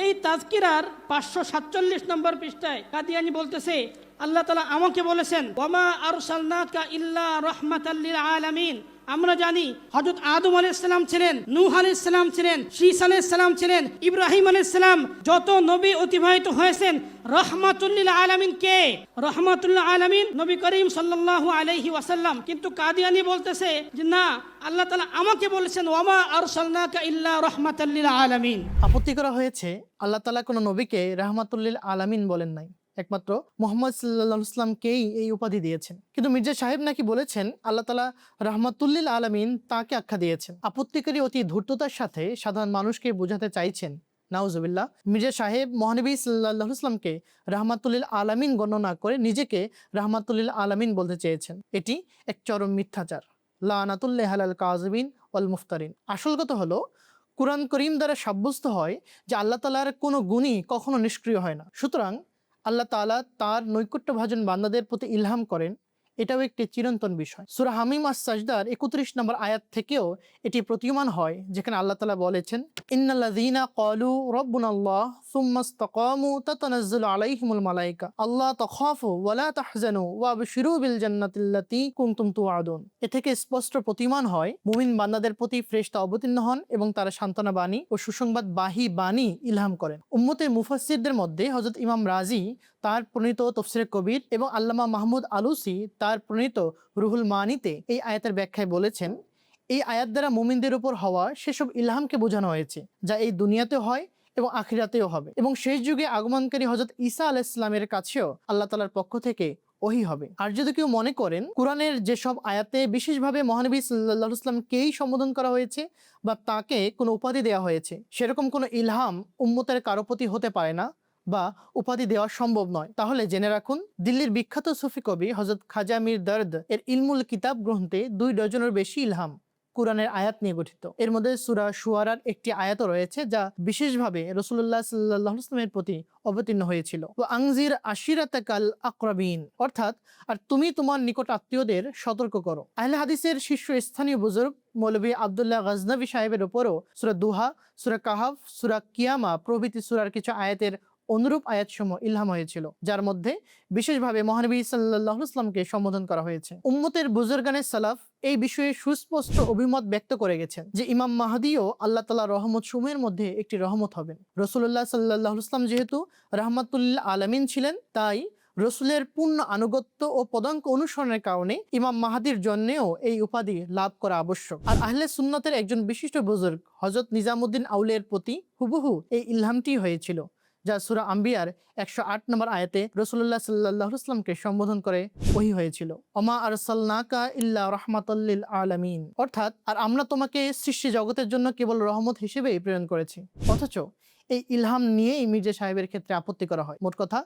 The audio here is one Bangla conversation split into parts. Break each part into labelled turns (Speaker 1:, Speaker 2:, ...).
Speaker 1: এই তাজকিরার পাঁচশো সাতচল্লিশ নম্বর পৃষ্ঠায় কাদিয়ানি বলতেছে, আল্লাহ তালা আমাকে বলেছেন, ওমা আরসালনাকা ইল্লা রহমাতাল্লিল আলামিন। আমরা জানি হজরত আদম আলাইসালাম ছিলেন, নূহ আলাইসালাম ছিলেন শীস আলাইসালাম ছিলেন, ইব্রাহিম আলাইসালাম যত নবী অতিবাহিত হয়েছেন, রহমাতুল্লিল আলামিন কে? রহমাতুল্লাহ আলামিন নবী করিম সাল্লাল্লাহু আলাইহি ওয়াসাল্লাম। কিন্তু কাদিয়ানি বলতেছে যে, না, আল্লাহ তালা আমাকে বলেছেন ওমা আরসালনাকা ইল্লা রহমাতাল্লিল আলামিন।
Speaker 2: আপত্তি করা হয়েছে, আল্লাহ তালা কোনো নবীকে রাহমাতুল্লিল আলামিন বলেন নাই। একমাত্র মোহাম্মদ সাল্লাহ ইসলামকেই এই উপাধি দিয়েছেন। কিন্তু মির্জা সাহেব নাকি বলেছেন, আল্লাহ তালা রহমাতুল্লিল আলামিন তাকে আখ্যা দিয়েছেন। আপত্তিকারী অতি ধূর্ততার সাথে সাধারণ মানুষকে বোঝাতে চাইছেন। নাউজুবিল্লাহ, মির্জা সাহেব মহানবী সাল্লাহ ইসলামকে রাহমাতুল্লিল আলামিন গণনা করে নিজেকে রাহমাতুল্লিল আলামিন বলতে চেয়েছেন। এটি এক চরম মিথ্যাচার। লানাতুল্লাহ আল কাজবিন অল মুফতারিন। আসল কথা হলো, কোরআন করিম দ্বারা সাব্যস্ত হয় যে আল্লাহ তালার কোনো গুণই কখনো নিষ্ক্রিয় হয় না। সুতরাং আল্লাহ তালা তার নৈকট্যভাজন বান্দাদের প্রতি ইলহাম করেন। এটাও একটি চিরন্তন বিষয়। সুরা হামিম আস সাজদার একত্রিশ নম্বর আয়াত থেকেও এটি প্রতীয়মান হয়, যেখানে আল্লাহ তালা বলেছেন, ইন্নাল্লাযীনা ক্বালু রাব্বুনাল্লাহ সুম্মা ইসতাকামু তাতানাজ্জালু আলাইহিমুল মালায়েকা আল্লাহ তাখাফু ওয়ালা তাহজানু ওয়াবশিরু বিল জান্নাতিল্লাতী কুনতুম তুআদুন এ থেকে স্পষ্ট প্রতীয়মান হয়, মুমিন বান্দাদের প্রতি ফ্রেশতা অবতীর্ণ হন এবং তারা সান্ত্বনা বাণী ও সুসংবাদ বাহী বাণী ইলহাম করেন। উম্মতের মুফাসসিরদের মধ্যে হযরত ইমাম রাজি, তার প্রণীত তফসিরে কবির এবং আল্লামা মাহমুদ আলুসি তার প্রণীত রুহুল মানিতে এই আয়াতের ব্যাখ্যায় বলেছেন, এই আয়াত দ্বারা মুমিনদের উপর হওয়া সেসব ইলহামকে বোঝানো হয়েছে, যা এই দুনিয়াতে হয় এবং আখিরাতেও হবে। এবং শেষ যুগে আগমনকারী হজরত ঈসা আলাহ ইসলামের কাছেও আল্লাহ তালার পক্ষ থেকে ওহি হবে। আর যদি কেউ মনে করেন, কোরআনের যেসব আয়াতে বিশেষভাবে মহানবী সাল্লাহ ইসলামকেই সম্বোধন করা হয়েছে বা তাকে কোনো উপাধি দেওয়া হয়েছে, সেরকম কোনো ইলহাম উম্মতের কারও প্রতি হতে পারে না। বা উপাধি দেওয়া সম্ভব নয়। তাহলে জেনে রাখুন, দিল্লির বিখ্যাত সুফি কবি হজরত খাজা মির দর্দ এর ইলমুল কিতাব গ্রন্থে দুই ডজনের বেশি ইলহাম কোরআনের আয়াত নিয়ে গঠিত। এর মধ্যে সুরা সুয়ারার একটি আয়াতও রয়েছে যা বিশেষভাবে রসুল্লাহ সাল্লাহ ইসলামের প্রতি অবতীর্ণ হয়েছিল। ও আংজির আশিরাতাকাল আকরাবিন, অর্থাৎ, আর তুমি তোমার নিকট আত্মীয়দের সতর্ক করো। আহলে হাদিসের শীর্ষ স্থানীয় বুজুর্গ মৌলবী আবদুল্লাহ গজনবী সাহেবের উপরও সুরা দুহা, সুরা কাহাফ, সুরা কিয়ামা প্রভৃতি সুরার কিছু আয়াতের অনুরূপ আয়াতসমূহ ইলহাম হয়েছিল, যার মধ্যে বিশেষভাবে মহানবী সাল্লাহ ইসলামকে সম্বোধন করা হয়েছে। উম্মতের বুজুর্গানের সালাফ এই বিষয়ে সুস্পষ্ট অভিমত ব্যক্ত করে গেছেন যে ইমাম মাহাদিও আল্লাহ তালা রহমত সমূহের মধ্যে একটি রহমত হবেন। রসুল্লাহ সাল্লাহ ইসলাম যেহেতু রহমতুল্লাহ আলমিন ছিলেন, তাই রসুলের পূর্ণ আনুগত্য ও পদাঙ্ক অনুসরণের কারণে ইমাম মাহাদির জন্যেও এই উপাধি লাভ করা আবশ্যক। আর আহলে সুন্নতের একজন বিশিষ্ট বুজুর্গ হজরত নিজামুদ্দিন আউলের প্রতি হুবহু এই ইলহামটি হয়েছিল। যা সুরা আম্বিয়ার একশো আট নম্বর আয়াতে রসুল্লাহ সাল্লাহ ইসলামকে সম্বোধন করে ওহি হয়েছিল। অমা আরসালনাকা ইল্লা রহমাতাল্লিল আলামিন। অর্থাৎ, আর আমরা তোমাকে সৃষ্টি জগতের জন্য কেবল রহমত হিসেবেই প্রেরণ করেছি। অথচ এই ইলহাম নিয়েই মির্জা সাহেবের ক্ষেত্রে আপত্তি করা হয়। মোট কথা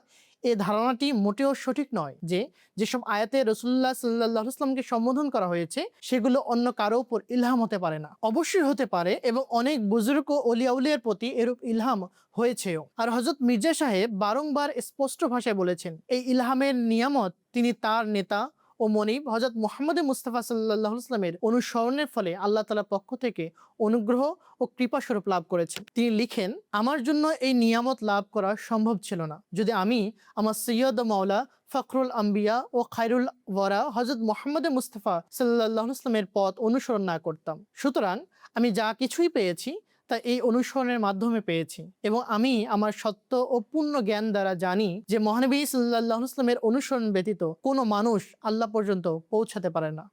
Speaker 2: এই ধারণাটি মোটেও সঠিক নয় যে, যেসব আয়াতে রসুল্লাহ সাল্লাহ ইসলামকে সম্বোধন করা হয়েছে, সেগুলো অন্য কারও উপর ইলহাম হতে পারে না। অবশ্যই হতে পারে এবং অনেক বুজুর্গ অলিয়াউলিয়ার প্রতি এরূপ ইলহাম হয়েছেও। আর হজরত মির্জা সাহেব বারংবার স্পষ্ট ভাষায় বলেছেন, এই ইলহামের নিয়ামত তিনি তার নেতা ও মনিব হজরত মোহাম্মদ মুস্তাফা সাল্লাহ ইসলামের অনুসরণের ফলে আল্লাহ তালার পক্ষ থেকে অনুগ্রহ ও কৃপা স্বরূপ লাভ করেছেন। তিনি লিখেন, আমার জন্য এই নিয়ামত লাভ করা সম্ভব ছিল না। যদি আমি আমার সৈয়দ মাওলা ফখরুল আম্বিয়া ও খায়রুল ওয়ারা হজরত মোহাম্মদ মুস্তফা সাল্লাহ ইসলামের পথ অনুসরণ না করতাম। সুতরাং আমি যা কিছুই পেয়েছি তা এই অনুসরণের মাধ্যমে পেয়েছি এবং আমি আমার সত্য ও পূর্ণ জ্ঞান দ্বারা জানি যে মহানবী সাল্লাহ ইসলামের অনুসরণ ব্যতীত কোনো মানুষ আল্লাহ পর্যন্ত পৌঁছাতে পারে না।